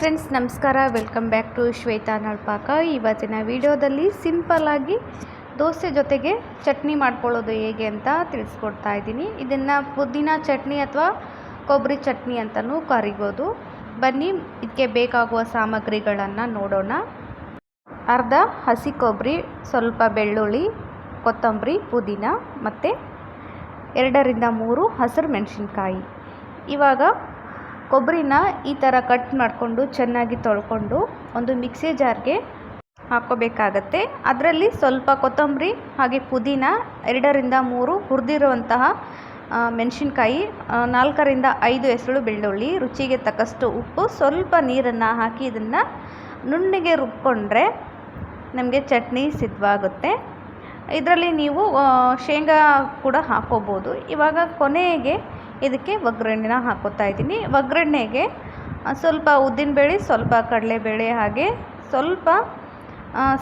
Friends ನಮಸ್ಕಾರ. Welcome back to Shweta Nalpaka. ಇವತ್ತಿನ ವಿಡಿಯೋದಲ್ಲಿ ಸಿಂಪಲ್ಲಾಗಿ ದೋಸೆ ಜೊತೆಗೆ ಚಟ್ನಿ ಮಾಡ್ಕೊಳ್ಳೋದು ಹೇಗೆ ಅಂತ ತಿಳಿಸ್ಕೊಡ್ತಾ ಇದ್ದೀನಿ. ಇದನ್ನು ಪುದೀನ ಚಟ್ನಿ ಅಥವಾ ಕೊಬ್ಬರಿ ಚಟ್ನಿ ಅಂತಲೂ ಕರಿಬೋದು. ಬನ್ನಿ, ಇದಕ್ಕೆ ಬೇಕಾಗುವ ಸಾಮಗ್ರಿಗಳನ್ನು ನೋಡೋಣ. ಅರ್ಧ ಹಸಿ ಕೊಬ್ಬರಿ, ಸ್ವಲ್ಪ ಬೆಳ್ಳುಳ್ಳಿ, ಕೊತ್ತಂಬರಿ, ಪುದೀನ ಮತ್ತು ಎರಡರಿಂದ ಮೂರು ಹಸಿರು ಮೆಣಸಿನ್ಕಾಯಿ. ಇವಾಗ ಕೊಬ್ಬರಿನ ಈ ಥರ ಕಟ್ ಮಾಡಿಕೊಂಡು ಚೆನ್ನಾಗಿ ತೊಳ್ಕೊಂಡು ಒಂದು ಮಿಕ್ಸಿ ಜಾರ್ಗೆ ಹಾಕ್ಕೋಬೇಕಾಗತ್ತೆ. ಅದರಲ್ಲಿ ಸ್ವಲ್ಪ ಕೊತ್ತಂಬರಿ ಹಾಗೆ ಪುದೀನ ಎರಡರಿಂದ ಮೂರು ಹುರಿದಿರುವಂತಹ ಮೆಣಸಿನ್ಕಾಯಿ ನಾಲ್ಕರಿಂದ ಐದು ಹೆಸರು ಬೆಳ್ಳುಳ್ಳಿ, ರುಚಿಗೆ ತಕ್ಕಷ್ಟು ಉಪ್ಪು, ಸ್ವಲ್ಪ ನೀರನ್ನು ಹಾಕಿ ಇದನ್ನು ನುಣ್ಣಗೆ ರುಬ್ಕೊಂಡ್ರೆ ನಮಗೆ ಚಟ್ನಿ ಸಿದ್ಧವಾಗುತ್ತೆ. ಇದರಲ್ಲಿ ನೀವು ಶೇಂಗಾ ಕೂಡ ಹಾಕೋಬೋದು ಇವಾಗ ಕೊನೆಗೆ ಇದಕ್ಕೆ ಒಗ್ಗರಣೆನ ಹಾಕೋತಾ ಇದ್ದೀನಿ. ಒಗ್ಗರಣೆಗೆ ಸ್ವಲ್ಪ ಉದ್ದಿನಬೇಳೆ ಸ್ವಲ್ಪ ಕಡಲೆಬೇಳೆ ಹಾಗೆ ಸ್ವಲ್ಪ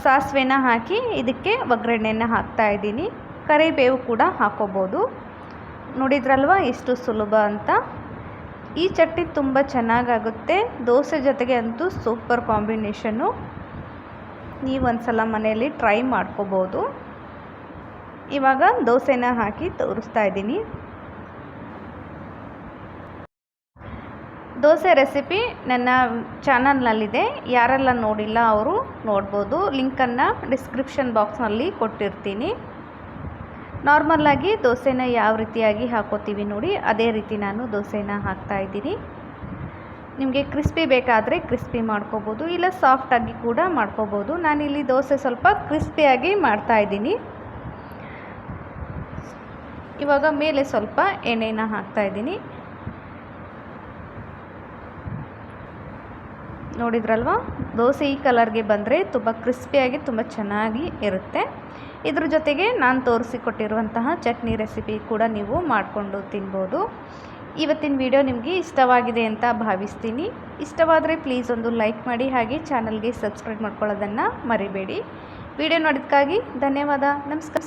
ಸಾಸಿವೆನ ಹಾಕಿ ಇದಕ್ಕೆ ಒಗ್ಗರಣೆನ ಹಾಕ್ತಾ ಇದ್ದೀನಿ. ಕರಿಬೇವು ಕೂಡ ಹಾಕೋಬೋದು. ನೋಡಿದ್ರಲ್ವ ಎಷ್ಟು ಸುಲಭ ಅಂತ? ಈ ಚಟ್ನಿ ತುಂಬ ಚೆನ್ನಾಗಾಗುತ್ತೆ. ದೋಸೆ ಜೊತೆಗೆ ಅಂತೂ ಸೂಪರ್ ಕಾಂಬಿನೇಷನ್ನು ನೀವು ಒಂದು ಸಲ ಮನೆಯಲ್ಲಿ ಟ್ರೈ ಮಾಡ್ಕೋಬೋದು. ಇವಾಗ ದೋಸೆನ ಹಾಕಿ ತೋರಿಸ್ತಾ ಇದ್ದೀನಿ. ದೋಸೆ ರೆಸಿಪಿ ನನ್ನ ಚಾನಲ್ನಲ್ಲಿದೆ ಯಾರೆಲ್ಲ ನೋಡಿಲ್ಲ ಅವರು ನೋಡ್ಬೋದು. ಲಿಂಕನ್ನು ಡಿಸ್ಕ್ರಿಪ್ಷನ್ ಬಾಕ್ಸ್ನಲ್ಲಿ ಕೊಟ್ಟಿರ್ತೀನಿ. ನಾರ್ಮಲ್ಲಾಗಿ ದೋಸೆನ ಯಾವ ರೀತಿಯಾಗಿ ಹಾಕೋತೀವಿ ನೋಡಿ, ಅದೇ ರೀತಿ ನಾನು ದೋಸೆನ ಹಾಕ್ತಾಯಿದ್ದೀನಿ ನಿಮಗೆ ಕ್ರಿಸ್ಪಿ ಬೇಕಾದರೆ ಕ್ರಿಸ್ಪಿ ಮಾಡ್ಕೋಬೋದು, ಇಲ್ಲ ಸಾಫ್ಟಾಗಿ ಕೂಡ ಮಾಡ್ಕೋಬೋದು. ನಾನಿಲ್ಲಿ ದೋಸೆ ಸ್ವಲ್ಪ ಕ್ರಿಸ್ಪಿಯಾಗಿ ಮಾಡ್ತಾಯಿದ್ದೀನಿ ಇವಾಗ ಮೇಲೆ ಸ್ವಲ್ಪ ಎಣ್ಣೆನ ಹಾಕ್ತಾಯಿದ್ದೀನಿ ನೋಡಿದ್ರಲ್ವ? ದೋಸೆ ಈ ಕಲರ್ಗೆ ಬಂದರೆ ತುಂಬ ಕ್ರಿಸ್ಪಿಯಾಗಿ, ತುಂಬ ಚೆನ್ನಾಗಿ ಇರುತ್ತೆ. ಇದ್ರ ಜೊತೆಗೆ ನಾನು ತೋರಿಸಿಕೊಟ್ಟಿರುವಂತಹ ಚಟ್ನಿ ರೆಸಿಪಿ ಕೂಡ ನೀವು ಮಾಡಿಕೊಂಡು ತಿನ್ಬೋದು. ಇವತ್ತಿನ ವಿಡಿಯೋ ನಿಮಗೆ ಇಷ್ಟವಾಗಿದೆ ಅಂತ ಭಾವಿಸ್ತೀನಿ. ಇಷ್ಟವಾದರೆ ಪ್ಲೀಸ್ ಒಂದು ಲೈಕ್ ಮಾಡಿ, ಹಾಗೆ ಚಾನಲ್ಗೆ ಸಬ್ಸ್ಕ್ರೈಬ್ ಮಾಡ್ಕೊಳ್ಳೋದನ್ನು ಮರಿಬೇಡಿ. ವಿಡಿಯೋ ನೋಡೋದಕ್ಕಾಗಿ ಧನ್ಯವಾದ. ನಮಸ್ಕಾರ.